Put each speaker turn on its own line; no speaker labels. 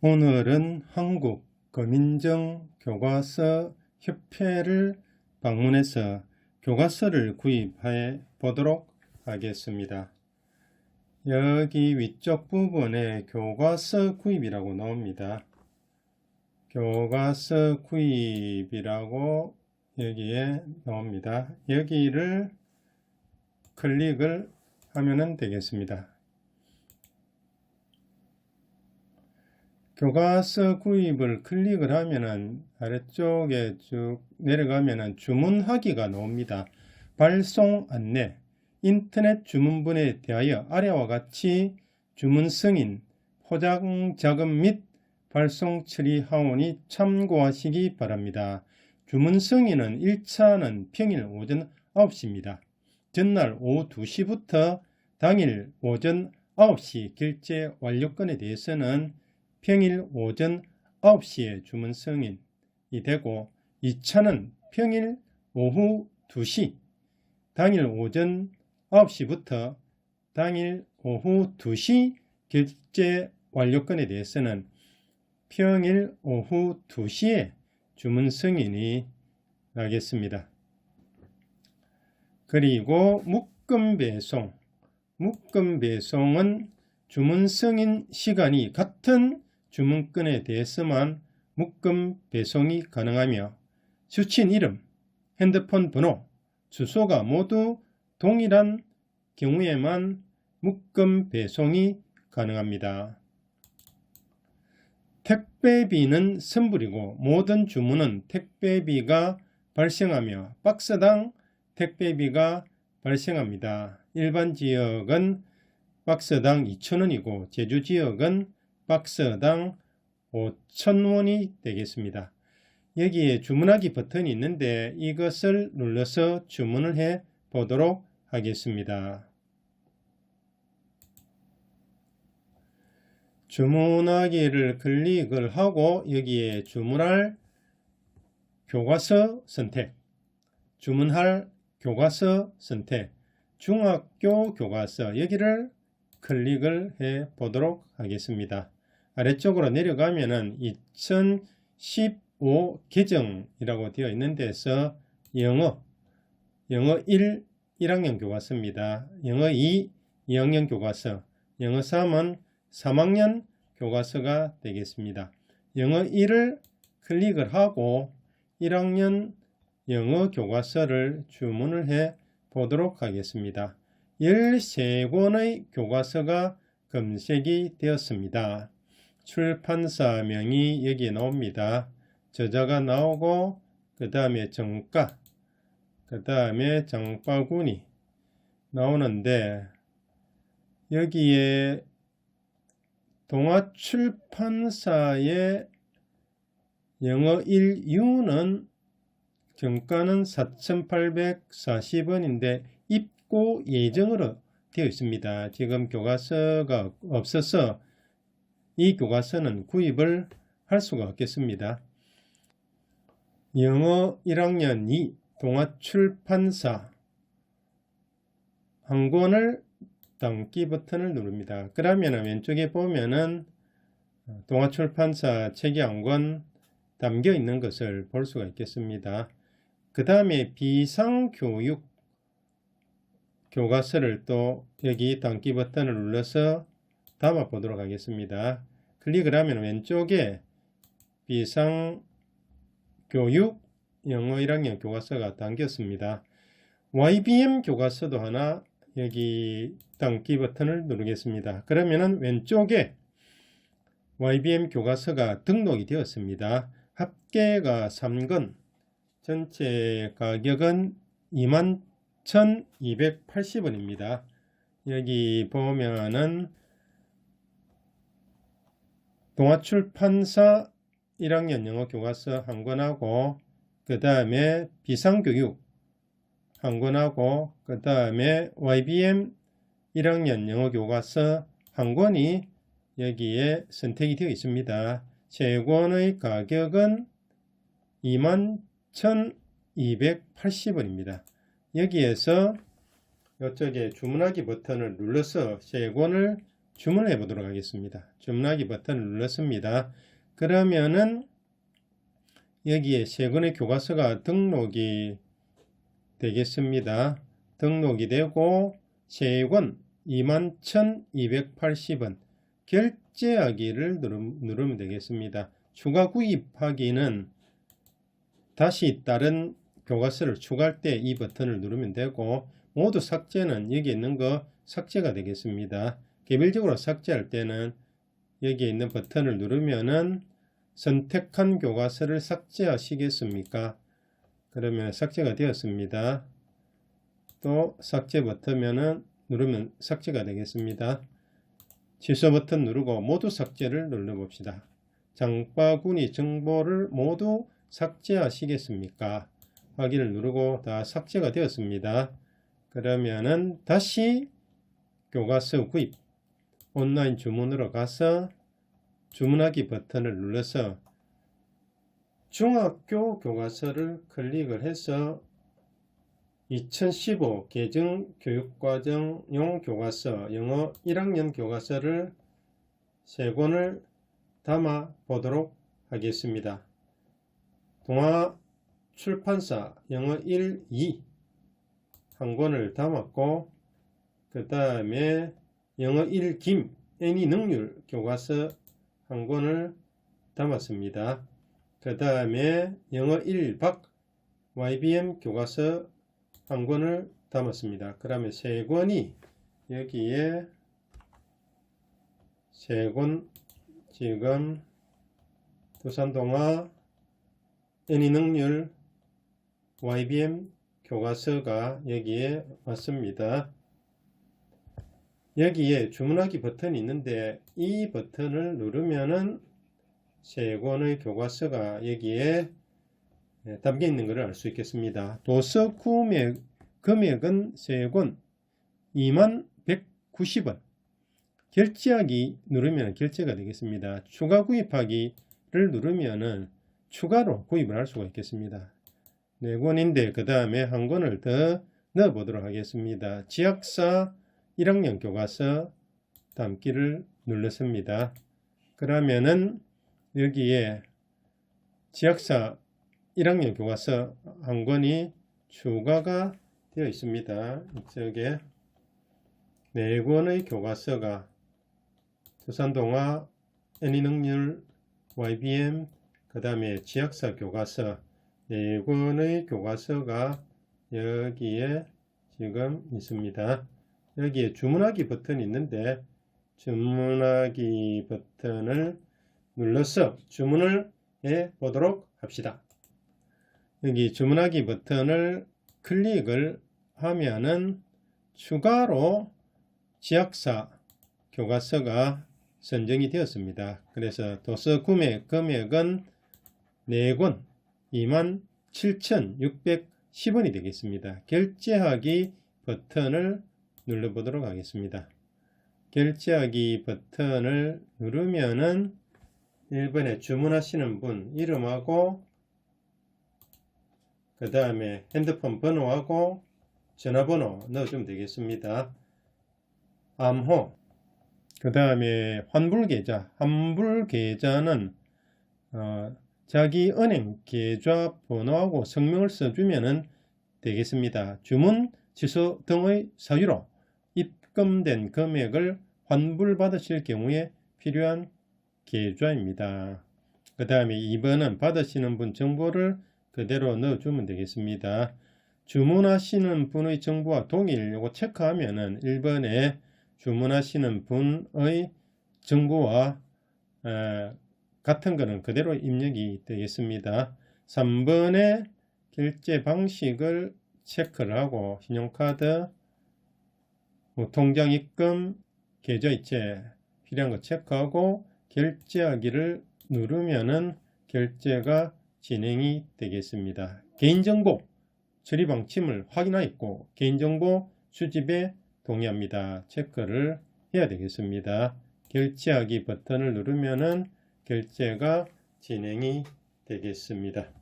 오늘은 한국 거민정 교과서 협회를 방문해서 교과서를 구입해 보도록 하겠습니다. 여기 위쪽 부분에 교과서 구입이라고 나옵니다. 교과서 구입이라고 여기에 나옵니다. 여기를 클릭을 하면 되겠습니다. 교과서 구입을 클릭을 하면은 아래쪽에 쭉 내려가면은 주문하기가 나옵니다. 발송 안내, 인터넷 주문분에 대하여 아래와 같이 주문 승인, 포장 자금 및 발송 처리 하오니 참고하시기 바랍니다. 주문 승인은 1차는 평일 오전 9시입니다. 전날 오후 2시부터 당일 오전 9시 결제 완료건에 대해서는 평일 오전 9시에 주문 승인이 되고 2차는 평일 오후 2시 당일 오전 9시부터 당일 오후 2시 결제 완료건에 대해서는 평일 오후 2시에 주문 승인이 나겠습니다. 그리고 묶음 배송 묶음 배송은 주문 승인 시간이 같은 주문건에 대해서만 묶음 배송이 가능하며 수취인 이름, 핸드폰 번호, 주소가 모두 동일한 경우에만 묶음 배송이 가능합니다. 택배비는 선불이고 모든 주문은 택배비가 발생하며 박스당 택배비가 발생합니다. 일반 지역은 박스당 2,000원이고 제주 지역은 박스당 5,000원이 되겠습니다. 여기에 주문하기 버튼이 있는데 이것을 눌러서 주문을 해 보도록 하겠습니다. 주문하기를 클릭을 하고 여기에 주문할 교과서 선택, 주문할 교과서 선택, 중학교 교과서 여기를 클릭을 해 보도록 하겠습니다. 아래쪽으로 내려가면은 2015 개정이라고 되어 있는 데서 영어, 영어 1, 1학년 교과서입니다. 영어 2, 2학년 교과서, 영어 3은 3학년 교과서가 되겠습니다. 영어 1을 클릭을 하고 1학년 영어 교과서를 주문을 해 보도록 하겠습니다. 13권의 교과서가 검색이 되었습니다. 출판사명이 여기에 나옵니다. 저자가 나오고 그 다음에 정가 그 다음에 장바구니 나오는데 여기에 동아출판사의 영어 1유는 정가는 4,840원인데 입고 예정으로 되어 있습니다. 지금 교과서가 없어서 이 교과서는 구입을 할 수가 없겠습니다. 영어 1학년 2 동아출판사 한 권을 담기 버튼을 누릅니다. 그러면 왼쪽에 보면은 동아출판사 책이 한 권 담겨 있는 것을 볼 수가 있겠습니다. 그 다음에 비상교육 교과서를 또 여기 담기 버튼을 눌러서 담아 보도록 하겠습니다. 클릭을 하면 왼쪽에 비상 교육 영어 1학년 교과서가 담겼습니다. YBM 교과서도 하나 여기 담기 버튼을 누르겠습니다. 그러면은 왼쪽에 YBM 교과서가 등록이 되었습니다. 합계가 3건, 전체 가격은 21,280원입니다. 여기 보면은 동아출판사 1학년 영어 교과서 한 권하고 그 다음에 비상교육 한 권하고 그 다음에 YBM 1학년 영어 교과서 한 권이 여기에 선택이 되어 있습니다. 세 권의 가격은 21,280원입니다. 여기에서 이쪽에 주문하기 버튼을 눌러서 세 권을 주문을 해보도록 하겠습니다. 주문하기 버튼을 눌렀습니다. 그러면은 여기에 세 권의 교과서가 등록이 되겠습니다. 등록이 되고 세권 21,280원 결제하기를 누르- 누르면 되겠습니다. 추가 구입하기는 다시 다른 교과서를 추가할 때 이 버튼을 누르면 되고 모두 삭제는 여기 있는 거 삭제가 되겠습니다. 개별적으로 삭제할 때는 여기 있는 버튼을 누르면은 선택한 교과서를 삭제하시겠습니까? 그러면 삭제가 되었습니다. 또 삭제 버튼면은 누르면 삭제가 되겠습니다. 취소 버튼 누르고 모두 삭제를 눌러봅시다. 장바구니 정보를 모두 삭제하시겠습니까? 확인을 누르고 다 삭제가 되었습니다. 그러면은 다시 교과서 구입 온라인 주문으로 가서 주문하기 버튼을 눌러서 중학교 교과서를 클릭을 해서 2015 개정 교육과정용 교과서 영어 1학년 교과서를 세 권을 담아 보도록 하겠습니다. 동아 출판사 영어 1, 2 한 권을 담았고 그 다음에 영어 1 김 애니 능률 교과서 한 권을 담았습니다. 그 다음에 영어 1 박 YBM 교과서 한 권을 담았습니다. 그러면 세 권이 여기에 세 권 지금 두산동화 애니능률 YBM 교과서가 여기에 왔습니다. 여기에 주문하기 버튼이 있는데 이 버튼을 누르면은 세 권의 교과서가 여기에 예, 담겨 있는 것을 알 수 있겠습니다. 도서 구매 금액은 세권 2190원. 결제하기 누르면 결제가 되겠습니다. 추가 구입하기를 누르면은 추가로 구입을 할 수가 있겠습니다. 네 권인데 그 다음에 한 권을 더 넣어 보도록 하겠습니다. 지학사 1학년 교과서 담기를 눌렀습니다. 그러면은 여기에 지학사 1학년 교과서 한 권이 추가가 되어 있습니다. 이쪽에 네 권의 교과서가 두산동화 애니능률 YBM 그 다음에 지학사 교과서 네 권의 교과서가 여기에 지금 있습니다. 여기에 주문하기 버튼이 있는데 주문하기 버튼을 눌러서 주문을 해 보도록 합시다. 여기 주문하기 버튼을 클릭을 하면은 추가로 지학사 교과서가 선정이 되었습니다. 그래서 도서 구매 금액은 4권 27,610원이 되겠습니다. 결제하기 버튼을 눌러보도록 하겠습니다. 결제하기 버튼을 누르면은 1번에 주문하시는 분 이름하고 그 다음에 핸드폰 번호하고 전화번호 넣어주면 되겠습니다. 암호 그 다음에 환불계좌 환불계좌는 어, 자기 은행 계좌 번호하고 성명을 써주면 되겠습니다. 주문 취소 등의 사유로 입금된 금액을 환불받으실 경우에 필요한 계좌입니다. 그 다음에 2번은 받으시는 분 정보를 그대로 넣어주면 되겠습니다. 주문하시는 분의 정보와 동일 요거 체크하면은 1번에 주문하시는 분의 정보와 에, 같은 거는 그대로 입력이 되겠습니다. 3번에 결제 방식을 체크를 하고 신용카드, 뭐 통장 입금, 계좌 이체 필요한 거 체크하고 결제하기를 누르면은 결제가 진행이 되겠습니다. 개인정보 처리 방침을 확인하였고 개인정보 수집에 동의합니다. 체크를 해야 되겠습니다. 결제하기 버튼을 누르면은 결제가 진행이 되겠습니다.